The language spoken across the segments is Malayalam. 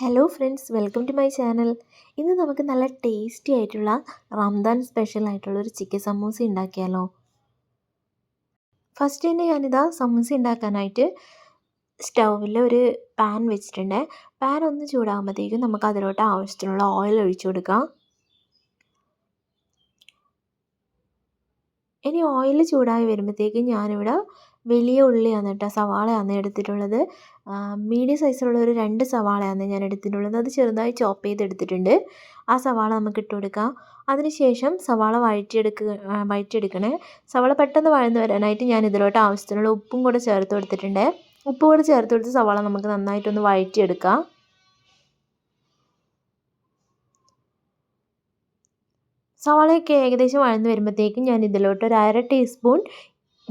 Hello friends welcome to my channel ഇന്ന് നമുക്ക് നല്ല ടേസ്റ്റി ആയിട്ടുള്ള റംദാൻ സ്പെഷ്യൽ ആയിട്ടുള്ള ഒരു ചിക്കൻ സമൂസ ഉണ്ടാക്കിയാലോ. ഫസ്റ്റ് തന്നെ ഞാനിതാ സമൂസ ഉണ്ടാക്കാനായിട്ട് സ്റ്റൗവിൽ ഒരു പാൻ വെച്ചിട്ടുണ്ട്. പാൻ ഒന്ന് ചൂടാകുമ്പോഴത്തേക്കും നമുക്ക് അതിലോട്ട് ആവശ്യത്തിനുള്ള ഓയിൽ ഒഴിച്ചു കൊടുക്കാം. ഇനി ഓയിൽ ചൂടായി വരുമ്പോഴത്തേക്കും ഞാനിവിടെ വലിയ ഉള്ളിയാണ് കേട്ടോ സവാളയാണ് എടുത്തിട്ടുള്ളത്. മീഡിയം സൈസിലുള്ള ഒരു രണ്ട് സവാളയാണ് ഞാൻ എടുത്തിട്ടുള്ളത്. അത് ചെറുതായി ചോപ്പ് ചെയ്തെടുത്തിട്ടുണ്ട്. ആ സവാള നമുക്ക് ഇട്ട് കൊടുക്കാം. അതിനുശേഷം സവാള വഴറ്റിയെടുക്കുക വഴറ്റിയെടുക്കണേ. സവാള പെട്ടെന്ന് വഴന്ന് വരാനായിട്ട് ഞാൻ ഇതിലോട്ട് ആവശ്യത്തിനുള്ള ഉപ്പും കൂടെ ചേർത്ത് കൊടുത്തിട്ടുണ്ട്. ഉപ്പ് കൂടെ ചേർത്ത് കൊടുത്ത് സവാള നമുക്ക് നന്നായിട്ടൊന്ന് വഴറ്റിയെടുക്കാം. സവാളയൊക്കെ ഏകദേശം വഴന്ന് വരുമ്പോഴത്തേക്കും ഞാൻ ഇതിലോട്ട് ഒരു അര ടീസ്പൂൺ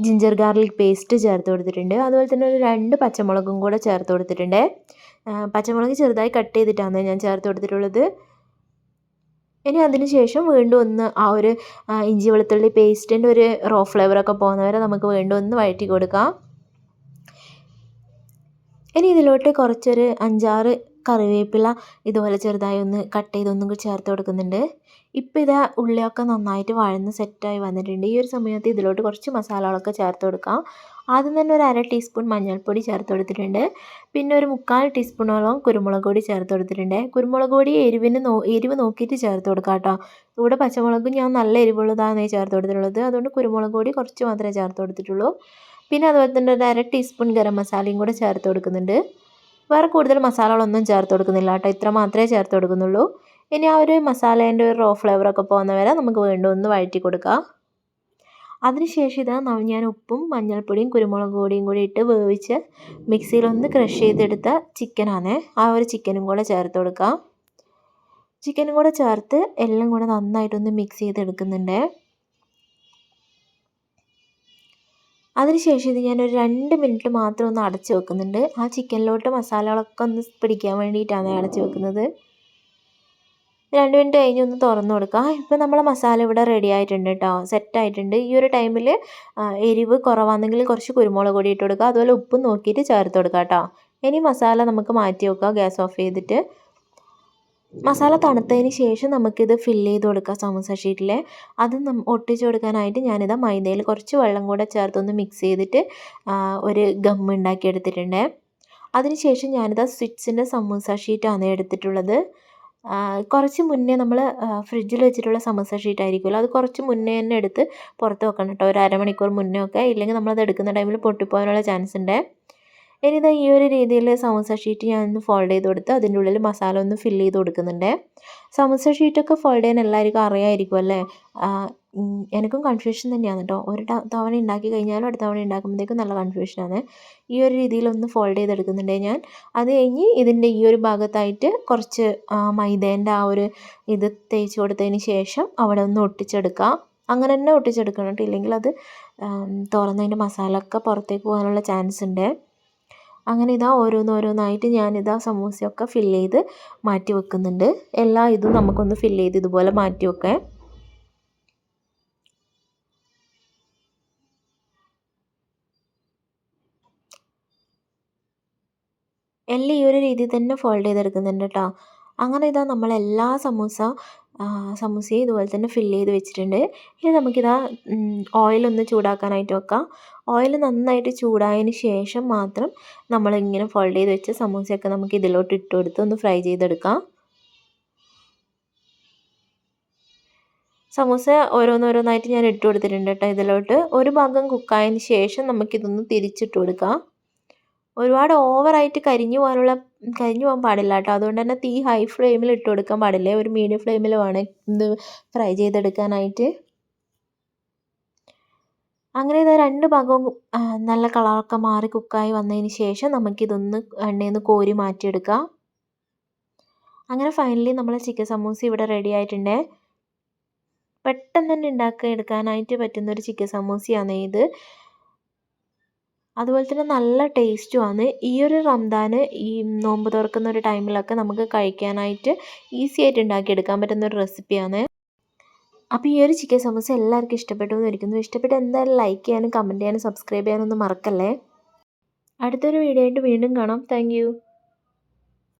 ജിഞ്ചർ ഗാർലിക് പേസ്റ്റ് ചേർത്ത് കൊടുത്തിട്ടുണ്ട്. അതുപോലെ തന്നെ ഒരു രണ്ട് പച്ചമുളകും കൂടെ ചേർത്ത് കൊടുത്തിട്ടുണ്ട്. പച്ചമുളക് ചെറുതായി കട്ട് ചെയ്തിട്ടാണ് ഞാൻ ചേർത്ത് കൊടുത്തിട്ടുള്ളത്. ഇനി അതിന് ശേഷം വീണ്ടും ഒന്ന് ആ ഒരു ഇഞ്ചി വെളുത്തുള്ളി പേസ്റ്റിന്റെ ഒരു റോ ഫ്ലേവറൊക്കെ പോകുന്നവരെ നമുക്ക് വീണ്ടും ഒന്ന് വഴറ്റി കൊടുക്കാം. ഇനി ഇതിലോട്ട് കുറച്ചൊരു അഞ്ചാറ് കറിവേപ്പില ഇതുപോലെ ചെറുതായി ഒന്ന് കട്ട് ചെയ്തൊന്നും ചേർത്ത് കൊടുക്കുന്നുണ്ട്. ഇപ്പോൾ ഇതാ ഉള്ളിയൊക്കെ നന്നായിട്ട് വഴന്ന് സെറ്റായി വന്നിട്ടുണ്ട്. ഈ ഒരു സമയത്ത് ഇതിലോട്ട് കുറച്ച് മസാലകളൊക്കെ ചേർത്ത് കൊടുക്കാം. ആദ്യം തന്നെ ഒരു അര ടീസ്പൂൺ മഞ്ഞൾപ്പൊടി ചേർത്ത് കൊടുത്തിട്ടുണ്ട്. പിന്നെ ഒരു മുക്കാൽ ടീസ്പൂണോളം കുരുമുളക് പൊടി ചേർത്ത് കൊടുത്തിട്ടുണ്ട്. കുരുമുളക് പൊടി എരിവിന് നോ എരിവ് നോക്കിയിട്ട് ചേർത്ത് കൊടുക്കാം കേട്ടോ. ഇവിടെ പച്ചമുളക് ഞാൻ നല്ല എരിവുള്ളതാണ് ചേർത്ത് കൊടുത്തിട്ടുള്ളത്. അതുകൊണ്ട് കുരുമുളക് പൊടി കുറച്ച് മാത്രമേ ചേർത്ത് കൊടുത്തിട്ടുള്ളൂ. പിന്നെ അതുപോലെ തന്നെ ഒരു അര ടീസ്പൂൺ ഗരം മസാലയും കൂടെ ചേർത്ത് കൊടുക്കുന്നുണ്ട്. വേറെ കൂടുതൽ മസാലകളൊന്നും ചേർത്ത് കൊടുക്കുന്നില്ല കേട്ടോ. ഇത്ര മാത്രമേ ചേർത്ത് കൊടുക്കുന്നുള്ളൂ. ഇനി ആ ഒരു മസാലേന്റെ ഒരു റോ ഫ്ലേവറൊക്കെ പോകുന്ന വരെ നമുക്ക് വീണ്ടും ഒന്ന് വഴറ്റി കൊടുക്കാം. അതിനുശേഷം ഇതാ ഞാൻ ഉപ്പും മഞ്ഞൾപ്പൊടിയും കുരുമുളക് പൊടിയും കൂടി ഇട്ട് വേവിച്ച് മിക്സിയിലൊന്ന് ക്രഷ് ചെയ്തെടുത്ത ചിക്കനാണ്. ആ ഒരു ചിക്കനും കൂടെ ചേർത്ത് കൊടുക്കാം. ചിക്കനും കൂടെ ചേർത്ത് എല്ലാം കൂടെ നന്നായിട്ടൊന്ന് മിക്സ് ചെയ്തെടുക്കുന്നുണ്ട്. അതിനുശേഷം ഇത് ഞാനൊരു രണ്ട് മിനിറ്റ് മാത്രം ഒന്ന് അടച്ചു വെക്കുന്നുണ്ട്. ആ ചിക്കനിലോട്ട് മസാലകളൊക്കെ ഒന്ന് പിടിക്കാൻ വേണ്ടിയിട്ടാണ് അടച്ചു വെക്കുന്നത്. രണ്ട് മിനിറ്റ് കഴിഞ്ഞ് ഒന്ന് തുറന്നു കൊടുക്കുക ഇപ്പോൾ നമ്മളെ മസാല ഇവിടെ റെഡി ആയിട്ടുണ്ട് കേട്ടോ സെറ്റ് ആയിട്ടുണ്ട്. ഈ ഒരു ടൈമിൽ എരിവ് കുറവാണെങ്കിൽ കുറച്ച് കുരുമുളക് പൊടി ഇട്ട് കൊടുക്കുക. അതുപോലെ ഉപ്പ് നോക്കിയിട്ട് ചേർത്ത് കൊടുക്കുക കേട്ടോ ഇനി മസാല നമുക്ക് മാറ്റി വെക്കുക. ഗ്യാസ് ഓഫ് ചെയ്തിട്ട്. മസാല തണുത്തതിന് ശേഷം നമുക്കിത് ഫില്ല് ചെയ്ത് കൊടുക്കാം സമൂസ ഷീറ്റിൽ അത് ഒട്ടിച്ച് കൊടുക്കാനായിട്ട് ഞാനിത് മൈദയിൽ കുറച്ച് വെള്ളം കൂടെ ചേർത്തൊന്ന് മിക്സ് ചെയ്തിട്ട് ഒരു ഗം ഉണ്ടാക്കി എടുത്തിട്ടുണ്ട് അതിനുശേഷം ഞാനിത് സ്വിറ്റ്സിന്റെ സമൂസ ഷീറ്റാണ് എടുത്തിട്ടുള്ളത്. കുറച്ച് മുന്നേ നമ്മൾ ഫ്രിഡ്ജിൽ വെച്ചിട്ടുള്ള സമോസ ഷീറ്റ് ആയിരിക്കുമല്ലോ. അത് കുറച്ച് മുന്നേ തന്നെ എടുത്ത് പുറത്ത് വെക്കണം കേട്ടോ. ഒരു അരമണിക്കൂർ മുന്നേ ഒക്കെ. ഇല്ലെങ്കിൽ നമ്മളത് എടുക്കുന്ന ടൈമിൽ പൊട്ടിപ്പോകാനുള്ള ചാൻസ് ഉണ്ട്. ഇനി ഇതാ ഈ ഒരു രീതിയിൽ സമോസ ഷീറ്റ് ഞാൻ ഒന്ന് ഫോൾഡ് ചെയ്ത് കൊടുത്ത് അതിന്റെ ഉള്ളിൽ മസാല ഒന്ന് ഫില്ല് ചെയ്ത് കൊടുക്കുന്നുണ്ട്. സമോസ ഷീറ്റൊക്കെ ഫോൾഡ് ചെയ്യാൻ എല്ലാവർക്കും അറിയാമായിരിക്കും അല്ലേ? എനിക്കും കൺഫ്യൂഷൻ തന്നെയാണ് കേട്ടോ. ഒരു തവണ ഉണ്ടാക്കി കഴിഞ്ഞാലും അടുത്ത തവണ ഉണ്ടാക്കുമ്പോഴത്തേക്കും നല്ല കൺഫ്യൂഷനാണ് ഈ ഒരു രീതിയിൽ ഒന്ന് ഫോൾഡ് ചെയ്തെടുക്കുന്നുണ്ട് ഞാൻ. അത് കഴിഞ്ഞ് ഇതിന്റെ ഈ ഒരു ഭാഗത്തായിട്ട് കുറച്ച് മൈദേന്റെ ആ ഒരു ഇത് തേച്ച് കൊടുത്തതിന് ശേഷം അവിടെ ഒന്ന് ഒട്ടിച്ചെടുക്കാം. അങ്ങനെ തന്നെ ഒട്ടിച്ചെടുക്കണം കേട്ടോ. ഇല്ലെങ്കിൽ അത് തുറന്നതിന്റെ മസാല ഒക്കെ പുറത്തേക്ക് പോകാനുള്ള ചാൻസ് ഉണ്ട്. അങ്ങനെ ഇതാ ഓരോന്നോരോന്നായിട്ട് ഇതാ സമൂസയൊക്കെ ഫില്ല് ചെയ്ത് മാറ്റി വെക്കുന്നുണ്ട്. എല്ലാ ഇതും നമുക്കൊന്ന് ഫില്ല് ചെയ്ത് ഇതുപോലെ മാറ്റി വെക്കാം. എല്ലാം ഈ ഒരു രീതിയിൽ തന്നെ ഫോൾഡ് ചെയ്തെടുക്കുന്നുണ്ട് കേട്ടോ അങ്ങനെ ഇതാ നമ്മൾ എല്ലാ സമൂസ സമൂസയും ഇതുപോലെ തന്നെ ഫില്ല് ചെയ്ത് വെച്ചിട്ടുണ്ട്. ഇനി നമുക്കിതാ ഓയിലൊന്ന് ചൂടാക്കാനായിട്ട് വെക്കാം. ഓയിൽ നന്നായിട്ട് ചൂടായതിന് ശേഷം മാത്രം നമ്മളിങ്ങനെ ഫോൾഡ് ചെയ്ത് വെച്ച സമൂസയൊക്കെ നമുക്ക് ഇതിലോട്ട് ഇട്ട് കൊടുത്ത് ഒന്ന് ഫ്രൈ ചെയ്തെടുക്കാം. സമൂസ ഓരോന്നോരോന്നായിട്ട് ഞാൻ ഇട്ട് കൊടുത്തിട്ടുണ്ട് കേട്ടോ ഇതിലോട്ട്. ഒരു ഭാഗം കുക്കായതിന് ശേഷം നമുക്കിതൊന്ന് തിരിച്ചിട്ട് കൊടുക്കാം. ഒരുപാട് ഓവറായിട്ട് കരിഞ്ഞു പോകാനുള്ള കരിഞ്ഞു പോകാൻ പാടില്ല കേട്ടോ. അതുകൊണ്ട് തന്നെ തീ ഹൈ ഫ്ലെയിമിൽ ഇട്ട് കൊടുക്കാൻ പാടില്ല? ഒരു മീഡിയം ഫ്ലെയിമിൽ വേണം ഇത് ഫ്രൈ ചെയ്തെടുക്കാനായിട്ട്. അങ്ങനെ ഇത് രണ്ട് ഭാഗവും നല്ല കളറൊക്കെ മാറി കുക്കായി വന്നതിന് ശേഷം നമുക്കിതൊന്ന് എണ്ണയിൽ നിന്ന് കോരി മാറ്റിയെടുക്കാം. അങ്ങനെ ഫൈനലി നമ്മളെ ചിക്കൻ സമൂസ ഇവിടെ റെഡി ആയിട്ടുണ്ട്. പെട്ടെന്ന് തന്നെ ഉണ്ടാക്കി എടുക്കാനായിട്ട് പറ്റുന്നൊരു ചിക്കൻ സമൂസയാണ് ഇത്. അതുപോലെ തന്നെ നല്ല ടേസ്റ്റുമാണ് ഈ ഒരു റംദാന് ഈ നോമ്പ് തുറക്കുന്ന ഒരു ടൈമിലൊക്കെ നമുക്ക് കഴിക്കാനായിട്ട് ഈസി ആയിട്ട് ഉണ്ടാക്കിയെടുക്കാൻ പറ്റുന്ന ഒരു റെസിപ്പിയാണ് അപ്പോൾ ഈ ഒരു ചിക്കൻ സമോസ എല്ലാവർക്കും ഇഷ്ടപ്പെട്ടു എന്നിരിക്കുന്നു ഇഷ്ടപ്പെട്ട് എന്തായാലും ലൈക്ക് ചെയ്യാനും കമന്റ് ചെയ്യാനും സബ്സ്ക്രൈബ് ചെയ്യാനൊന്നും മറക്കല്ലേ? അടുത്തൊരു വീഡിയോ ആയിട്ട് വീണ്ടും കാണാം. താങ്ക്